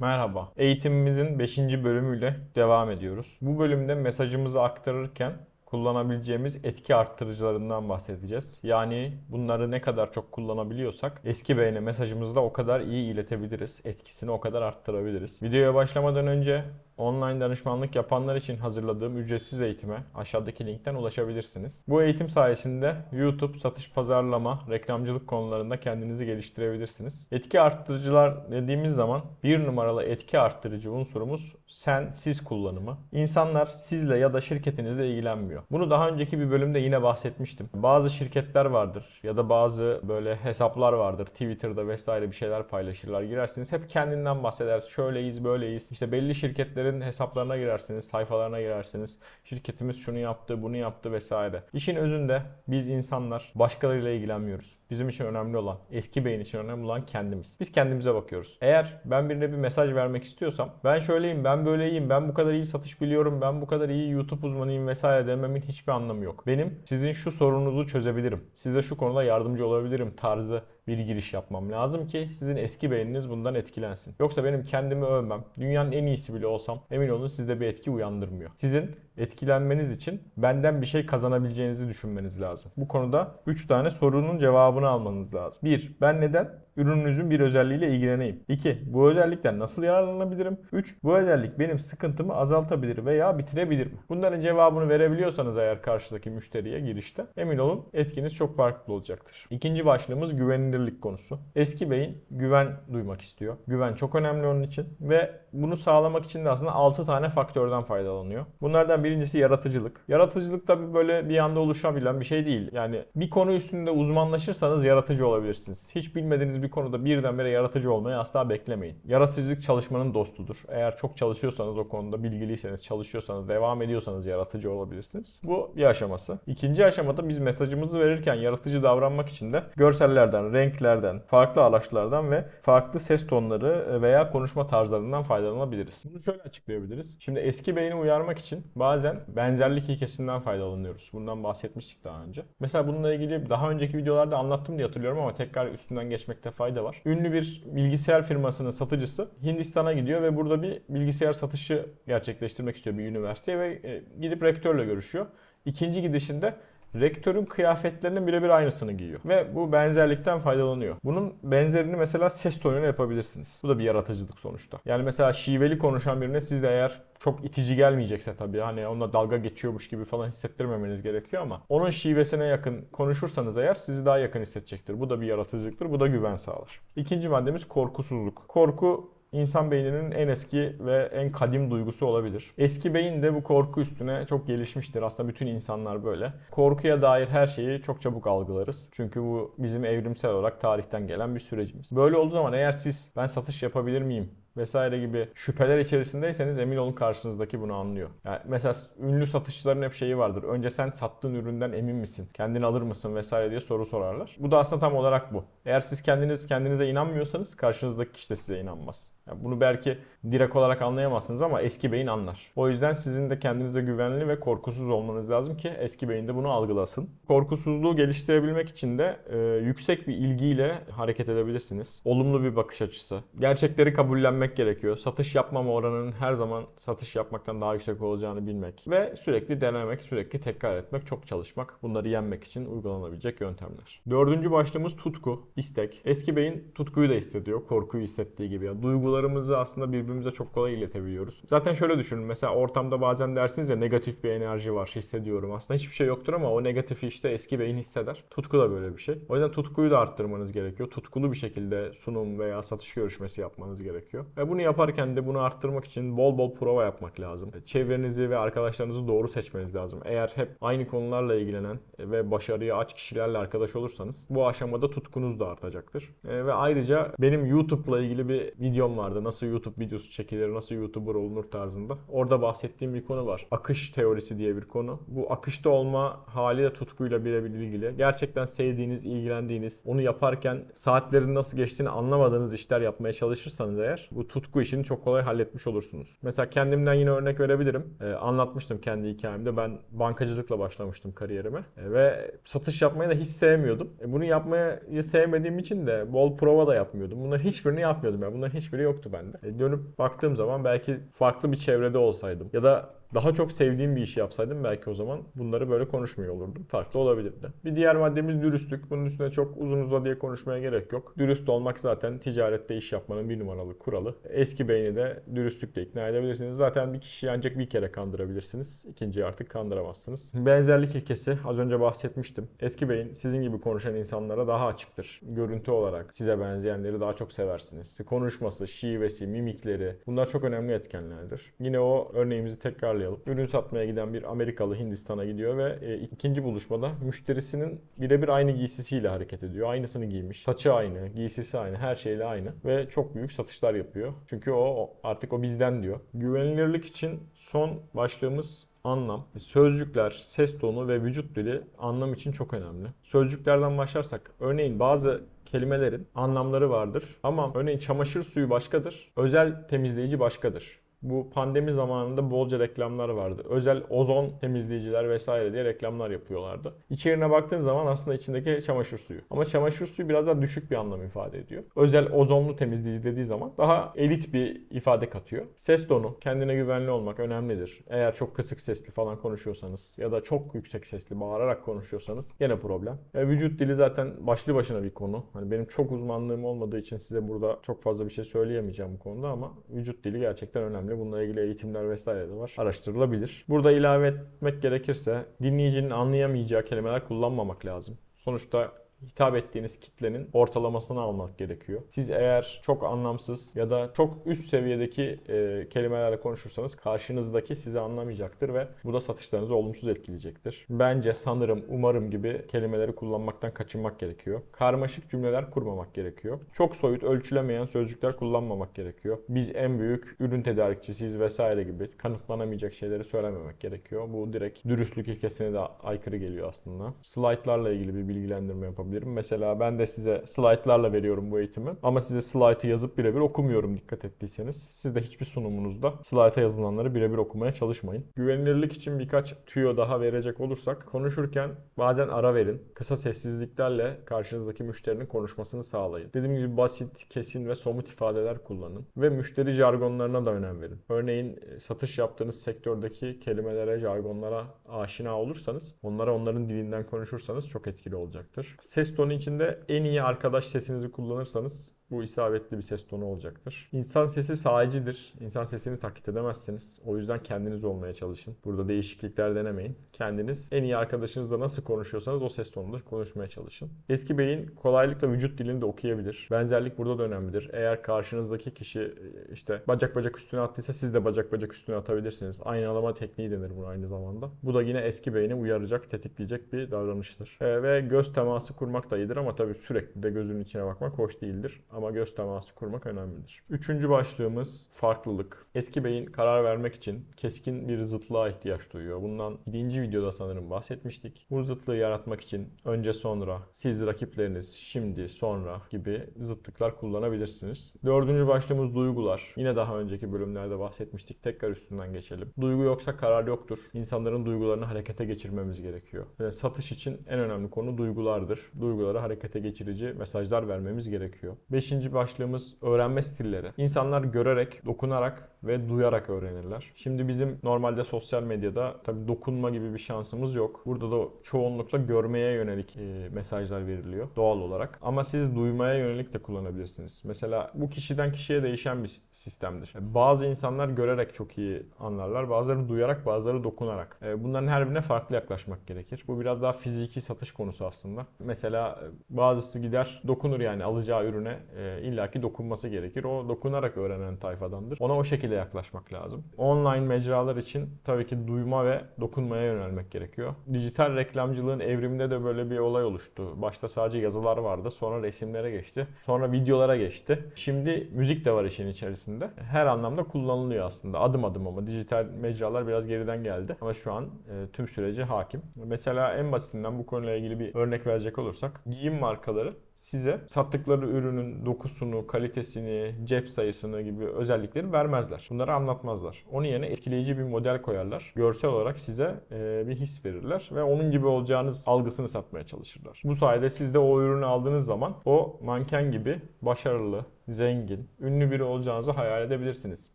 Merhaba. Eğitimimizin 5. bölümüyle devam ediyoruz. Bu bölümde mesajımızı aktarırken kullanabileceğimiz etki arttırıcılarından bahsedeceğiz. Yani bunları ne kadar çok kullanabiliyorsak eski beyne mesajımızı da o kadar iyi iletebiliriz. Etkisini o kadar arttırabiliriz. Videoya başlamadan önce online danışmanlık yapanlar için hazırladığım ücretsiz eğitime aşağıdaki linkten ulaşabilirsiniz. Bu eğitim sayesinde YouTube, satış pazarlama, reklamcılık konularında kendinizi geliştirebilirsiniz. Etki arttırıcılar dediğimiz zaman bir numaralı etki arttırıcı unsurumuz sen, siz kullanımı. İnsanlar sizle ya da şirketinizle ilgilenmiyor. Bunu daha önceki bir bölümde yine bahsetmiştim. Bazı şirketler vardır ya da bazı böyle hesaplar vardır. Twitter'da vesaire bir şeyler paylaşırlar. Girersiniz hep kendinden bahseder. Şöyleyiz, böyleyiz. İşte belli şirketlerin hesaplarına girersiniz, sayfalarına girersiniz. Şirketimiz şunu yaptı, bunu yaptı vesaire. İşin özünde biz insanlar başkalarıyla ilgilenmiyoruz. Bizim için önemli olan, eski beyin için önemli olan kendimiz. Biz kendimize bakıyoruz. Eğer ben birine bir mesaj vermek istiyorsam, ben şöyleyim, ben böyleyim, ben bu kadar iyi satış biliyorum, ben bu kadar iyi YouTube uzmanıyım vesaire dememin hiçbir anlamı yok. Benim sizin şu sorununuzu çözebilirim. Size şu konuda yardımcı olabilirim tarzı bir giriş yapmam lazım ki sizin eski beyniniz bundan etkilensin. Yoksa benim kendimi övmem, dünyanın en iyisi bile olsam emin olun sizde bir etki uyandırmıyor. Sizin etkilenmeniz için benden bir şey kazanabileceğinizi düşünmeniz lazım. Bu konuda 3 tane sorunun cevabını almanız lazım. 1. Ben neden ürününüzün bir özelliğiyle ilgileneyim? 2. Bu özellikten nasıl yararlanabilirim? 3. Bu özellik benim sıkıntımı azaltabilir veya bitirebilir mi? Bunların cevabını verebiliyorsanız eğer karşıdaki müşteriye girişte emin olun etkiniz çok farklı olacaktır. İkinci başlığımız güvenilirlik konusu. Eski beyin güven duymak istiyor. Güven çok önemli onun için ve bunu sağlamak için de aslında 6 tane faktörden faydalanıyor. Bunlardan birincisi yaratıcılık. Yaratıcılık tabi böyle bir anda oluşabilen bir şey değil. Yani bir konu üstünde uzmanlaşırsanız yaratıcı olabilirsiniz. Hiç bilmediğiniz bir konuda birdenbire yaratıcı olmayı asla beklemeyin. Yaratıcılık çalışmanın dostudur. Eğer çok çalışıyorsanız o konuda bilgiliyseniz, çalışıyorsanız, devam ediyorsanız yaratıcı olabilirsiniz. Bu bir aşaması. İkinci aşamada biz mesajımızı verirken yaratıcı davranmak için de görsellerden, renklerden, farklı araçlardan ve farklı ses tonları veya konuşma tarzlarından faydalanabiliriz. Bunu şöyle açıklayabiliriz. Şimdi eski beyni uyarmak için bazen benzerlik ilkesinden faydalanıyoruz. Bundan bahsetmiştik daha önce. Mesela bununla ilgili daha önceki videolarda anlattım diye hatırlıyorum ama tekrar üstünden geçmekte fayda var. Ünlü bir bilgisayar firmasının satıcısı Hindistan'a gidiyor ve burada bir bilgisayar satışı gerçekleştirmek istiyor bir üniversiteye ve e, gidip rektörle görüşüyor. İkinci gidişinde rektörün kıyafetlerinin birebir aynısını giyiyor. Ve bu benzerlikten faydalanıyor. Bunun benzerini mesela ses tonuyla yapabilirsiniz. Bu da bir yaratıcılık sonuçta. Yani mesela şiveli konuşan birine siz de eğer çok itici gelmeyecekse tabii hani onunla dalga geçiyormuş gibi falan hissettirmemeniz gerekiyor ama onun şivesine yakın konuşursanız eğer sizi daha yakın hissedecektir. Bu da bir yaratıcılıktır. Bu da güven sağlar. İkinci maddemiz korkusuzluk. Korku İnsan beyninin en eski ve en kadim duygusu olabilir. Eski beyin de bu korku üstüne çok gelişmiştir. Aslında bütün insanlar böyle. Korkuya dair her şeyi çok çabuk algılarız. Çünkü bu bizim evrimsel olarak tarihten gelen bir sürecimiz. Böyle olduğu zaman eğer siz ben satış yapabilir miyim? vesaire gibi şüpheler içerisindeyseniz emin olun karşınızdaki bunu anlıyor. Yani mesela ünlü satışçıların hep şeyi vardır. Önce sen sattığın üründen emin misin? Kendini alır mısın vesaire diye soru sorarlar. Bu da aslında tam olarak bu. Eğer siz kendiniz kendinize inanmıyorsanız karşınızdaki kişi de size inanmaz. Yani bunu belki direkt olarak anlayamazsınız ama eski beyin anlar. O yüzden sizin de kendinize güvenli ve korkusuz olmanız lazım ki eski beyin de bunu algılasın. Korkusuzluğu geliştirebilmek için de e, yüksek bir ilgiyle hareket edebilirsiniz. Olumlu bir bakış açısı. Gerçekleri kabullenmek gerekiyor. Satış yapmama oranının her zaman satış yapmaktan daha yüksek olacağını bilmek. Ve sürekli denemek, sürekli tekrar etmek, çok çalışmak. Bunları yenmek için uygulanabilecek yöntemler. Dördüncü başlığımız tutku, istek. Eski beyin tutkuyu da hissediyor. Korkuyu hissettiği gibi. Yani duygularımızı aslında birbirimize çok kolay iletebiliyoruz. Zaten şöyle düşünün. Mesela ortamda bazen dersiniz ya negatif bir enerji var hissediyorum. Aslında hiçbir şey yoktur ama o negatifi işte eski beyin hisseder. Tutku da böyle bir şey. O yüzden tutkuyu da arttırmanız gerekiyor. Tutkulu bir şekilde sunum veya satış görüşmesi yapmanız gerekiyor. Ve bunu yaparken de bunu arttırmak için bol bol prova yapmak lazım. Çevrenizi ve arkadaşlarınızı doğru seçmeniz lazım. Eğer hep aynı konularla ilgilenen ve başarıya aç kişilerle arkadaş olursanız bu aşamada tutkunuz da artacaktır. E, Ve ayrıca benim YouTube'la ilgili bir videom vardı. Nasıl YouTube videosu çekilir, nasıl YouTuber olunur tarzında. Orada bahsettiğim bir konu var. Akış teorisi diye bir konu. Bu akışta olma hali de tutkuyla birebir ilgili. Gerçekten sevdiğiniz, ilgilendiğiniz, onu yaparken saatlerin nasıl geçtiğini anlamadığınız işler yapmaya çalışırsanız eğer bu tutku işini çok kolay halletmiş olursunuz. Mesela kendimden yine örnek verebilirim. Ee, anlatmıştım kendi hikayemde. Ben bankacılıkla başlamıştım kariyerime. Ee, ve satış yapmayı da hiç sevmiyordum. E, bunu yapmayı sevmediğim için de bol prova da yapmıyordum. Bunların hiçbirini yapmıyordum. Yani bunların hiçbiri yoktu bende. E, dönüp baktığım zaman belki farklı bir çevrede olsaydım ya da daha çok sevdiğim bir işi yapsaydım belki o zaman bunları böyle konuşmuyor olurdum. Farklı olabilirdi. Bir diğer maddemiz dürüstlük. Bunun üstüne çok uzun uzadıya konuşmaya gerek yok. Dürüst olmak zaten ticarette iş yapmanın bir numaralı kuralı. Eski beyni de dürüstlükle ikna edebilirsiniz. Zaten bir kişiyi ancak bir kere kandırabilirsiniz. İkinciyi artık kandıramazsınız. Benzerlik ilkesi az önce bahsetmiştim. Eski beyin sizin gibi konuşan insanlara daha açıktır. Görüntü olarak size benzeyenleri daha çok seversiniz. Konuşması, şivesi, mimikleri bunlar çok önemli etkenlerdir. Yine o örneğimizi tekrarlayalım. Ürün satmaya giden bir Amerikalı Hindistan'a gidiyor ve e, ikinci buluşmada müşterisinin birebir aynı giysisiyle hareket ediyor. Aynısını giymiş. Saçı aynı, giysisi aynı, her şeyle aynı ve çok büyük satışlar yapıyor. Çünkü o artık o bizden diyor. Güvenilirlik için son başlığımız anlam. Sözcükler, ses tonu ve vücut dili anlam için çok önemli. Sözcüklerden başlarsak örneğin bazı kelimelerin anlamları vardır ama örneğin çamaşır suyu başkadır, özel temizleyici başkadır. Bu pandemi zamanında bolca reklamlar vardı. Özel ozon temizleyiciler vesaire diye reklamlar yapıyorlardı. İçerine baktığın zaman aslında içindeki çamaşır suyu. Ama çamaşır suyu biraz daha düşük bir anlam ifade ediyor. Özel ozonlu temizleyici dediği zaman daha elit bir ifade katıyor. Ses tonu, kendine güvenli olmak önemlidir. Eğer çok kısık sesli falan konuşuyorsanız ya da çok yüksek sesli bağırarak konuşuyorsanız gene problem. E, vücut dili zaten başlı başına bir konu. Hani benim çok uzmanlığım olmadığı için size burada çok fazla bir şey söyleyemeyeceğim bu konuda ama vücut dili gerçekten önemli. Bununla ilgili eğitimler vesaire de var. Araştırılabilir. Burada ilave etmek gerekirse dinleyicinin anlayamayacağı kelimeler kullanmamak lazım. Sonuçta hitap ettiğiniz kitlenin ortalamasını almak gerekiyor. Siz eğer çok anlamsız ya da çok üst seviyedeki e, kelimelerle konuşursanız karşınızdaki sizi anlamayacaktır ve bu da satışlarınızı olumsuz etkileyecektir. Bence, sanırım, umarım gibi kelimeleri kullanmaktan kaçınmak gerekiyor. Karmaşık cümleler kurmamak gerekiyor. Çok soyut, ölçülemeyen sözcükler kullanmamak gerekiyor. Biz en büyük ürün tedarikçisiyiz vesaire gibi kanıtlanamayacak şeyleri söylememek gerekiyor. Bu direkt dürüstlük ilkesine de aykırı geliyor aslında. Slaytlarla ilgili bir bilgilendirme yapabilirim. Mesela ben de size slaytlarla veriyorum bu eğitimi. Ama size slaytı yazıp birebir okumuyorum dikkat ettiyseniz. Siz de hiçbir sunumunuzda slayta yazılanları birebir okumaya çalışmayın. Güvenilirlik için birkaç tüyo daha verecek olursak konuşurken bazen ara verin. Kısa sessizliklerle karşınızdaki müşterinin konuşmasını sağlayın. Dediğim gibi basit, kesin ve somut ifadeler kullanın. Ve müşteri jargonlarına da önem verin. Örneğin e, satış yaptığınız sektördeki kelimelere, jargonlara aşina olursanız, onlara onların dilinden konuşursanız çok etkili olacaktır. Ses tonu içinde en iyi arkadaş sesinizi kullanırsanız bu isabetli bir ses tonu olacaktır. İnsan sesi sadicidir. İnsan sesini taklit edemezsiniz. O yüzden kendiniz olmaya çalışın. Burada değişiklikler denemeyin. Kendiniz en iyi arkadaşınızla nasıl konuşuyorsanız o ses tonunda konuşmaya çalışın. Eski beyin kolaylıkla vücut dilini de okuyabilir. Benzerlik burada da önemlidir. Eğer karşınızdaki kişi e, işte bacak bacak üstüne attıysa siz de bacak bacak üstüne atabilirsiniz. Aynalama tekniği denir buna aynı zamanda. Bu da yine eski beyni uyaracak, tetikleyecek bir davranıştır. E, ve göz teması kurmak da iyidir ama tabii sürekli de gözünün içine bakmak hoş değildir ama göz teması kurmak önemlidir. Üçüncü başlığımız farklılık. Eski beyin karar vermek için keskin bir zıtlığa ihtiyaç duyuyor. Bundan birinci videoda sanırım bahsetmiştik. Bu zıtlığı yaratmak için önce sonra, siz rakipleriniz, şimdi, sonra gibi zıtlıklar kullanabilirsiniz. Dördüncü başlığımız duygular. Yine daha önceki bölümlerde bahsetmiştik. Tekrar üstünden geçelim. Duygu yoksa karar yoktur. İnsanların duygularını harekete geçirmemiz gerekiyor. Yani satış için en önemli konu duygulardır. Duyguları harekete geçirici mesajlar vermemiz gerekiyor. Beşinci başlığımız öğrenme stilleri. İnsanlar görerek, dokunarak ve duyarak öğrenirler. Şimdi bizim normalde sosyal medyada tabii dokunma gibi bir şansımız yok. Burada da çoğunlukla görmeye yönelik e, mesajlar veriliyor doğal olarak. Ama siz duymaya yönelik de kullanabilirsiniz. Mesela bu kişiden kişiye değişen bir sistemdir. Bazı insanlar görerek çok iyi anlarlar. Bazıları duyarak, bazıları dokunarak. E, Bunların her birine farklı yaklaşmak gerekir. Bu biraz daha fiziki satış konusu aslında. Mesela e, bazısı gider dokunur yani alacağı ürüne e, illaki dokunması gerekir. O dokunarak öğrenen tayfadandır. Ona o şekilde yaklaşmak lazım. Online mecralar için tabii ki duyma ve dokunmaya yönelmek gerekiyor. Dijital reklamcılığın evriminde de böyle bir olay oluştu. Başta sadece yazılar vardı. Sonra resimlere geçti. Sonra videolara geçti. Şimdi müzik de var işin içerisinde. Her anlamda kullanılıyor aslında. Adım adım ama dijital mecralar biraz geriden geldi. Ama şu an e, tüm süreci hakim. Mesela en basitinden bu konuyla ilgili bir örnek verecek olursak giyim markaları size sattıkları ürünün dokusunu, kalitesini, cep sayısını gibi özellikleri vermezler. Bunları anlatmazlar. Onun yerine etkileyici bir model koyarlar. Görsel olarak size e, bir his verirler ve onun gibi olacağınız algısını satmaya çalışırlar. Bu sayede siz de o ürünü aldığınız zaman o manken gibi başarılı, zengin, ünlü biri olacağınızı hayal edebilirsiniz.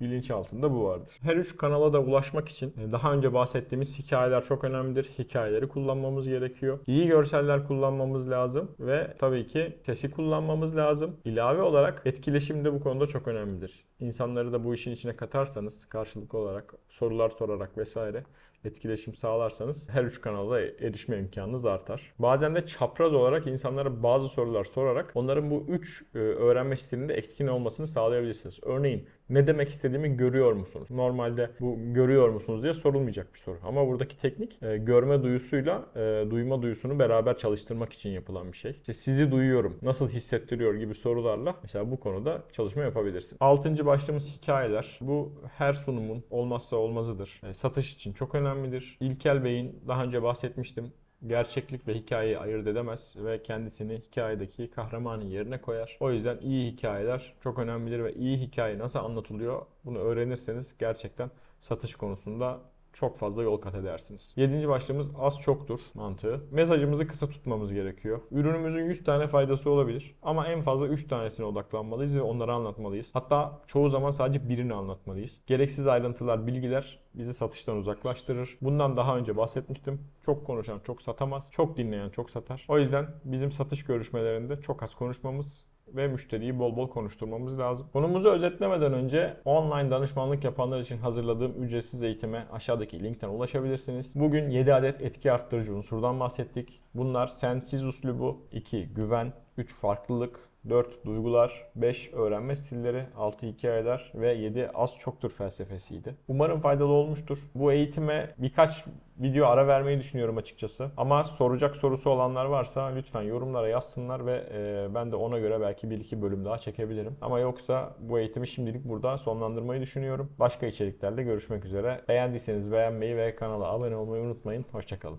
Bilinçaltında bu vardır. Her üç kanala da ulaşmak için e, daha önce bahsettiğimiz hikayeler çok önemlidir. Hikayeleri kullanmamız gerekiyor. İyi görseller kullanmamız lazım ve tabii ki sesi kullanmamız lazım. İlave olarak etkileşim de bu konuda çok önemlidir. İnsanları da bu işin içine katarsanız karşılıklı olarak sorular sorarak vesaire etkileşim sağlarsanız her üç kanala erişme imkanınız artar. Bazen de çapraz olarak insanlara bazı sorular sorarak onların bu üç e, öğrenme stilinde etkin olmasını sağlayabilirsiniz. Örneğin ne demek istediğimi görüyor musunuz? Normalde bu görüyor musunuz diye sorulmayacak bir soru. Ama buradaki teknik e, görme duyusuyla e, duyma duyusunu beraber çalıştırmak için yapılan bir şey. İşte sizi duyuyorum, nasıl hissettiriyor gibi sorularla mesela bu konuda çalışma yapabilirsin. Altıncı başlığımız hikayeler. Bu her sunumun olmazsa olmazıdır. E, satış için çok önemlidir. İlkel Bey'in daha önce bahsetmiştim gerçeklik ve hikayeyi ayırt edemez ve kendisini hikayedeki kahramanın yerine koyar. O yüzden iyi hikayeler çok önemlidir ve iyi hikaye nasıl anlatılıyor bunu öğrenirseniz gerçekten satış konusunda çok fazla yol kat edersiniz. Yedinci başlığımız az çoktur mantığı. Mesajımızı kısa tutmamız gerekiyor. Ürünümüzün 100 tane faydası olabilir ama en fazla 3 tanesine odaklanmalıyız ve onları anlatmalıyız. Hatta çoğu zaman sadece birini anlatmalıyız. Gereksiz ayrıntılar, bilgiler bizi satıştan uzaklaştırır. Bundan daha önce bahsetmiştim. Çok konuşan çok satamaz, çok dinleyen çok satar. O yüzden bizim satış görüşmelerinde çok az konuşmamız ve müşteriyi bol bol konuşturmamız lazım. Konumuzu özetlemeden önce online danışmanlık yapanlar için hazırladığım ücretsiz eğitime aşağıdaki linkten ulaşabilirsiniz. Bugün 7 adet etki arttırıcı unsurdan bahsettik. Bunlar sensiz uslubu, 2 güven, 3 farklılık, 4 duygular, 5 öğrenme stilleri, 6 hikayeler ve 7 az çoktur felsefesiydi. Umarım faydalı olmuştur. Bu eğitime birkaç video ara vermeyi düşünüyorum açıkçası. Ama soracak sorusu olanlar varsa lütfen yorumlara yazsınlar ve e, ben de ona göre belki bir iki bölüm daha çekebilirim. Ama yoksa bu eğitimi şimdilik burada sonlandırmayı düşünüyorum. Başka içeriklerle görüşmek üzere. Beğendiyseniz beğenmeyi ve kanala abone olmayı unutmayın. Hoşçakalın.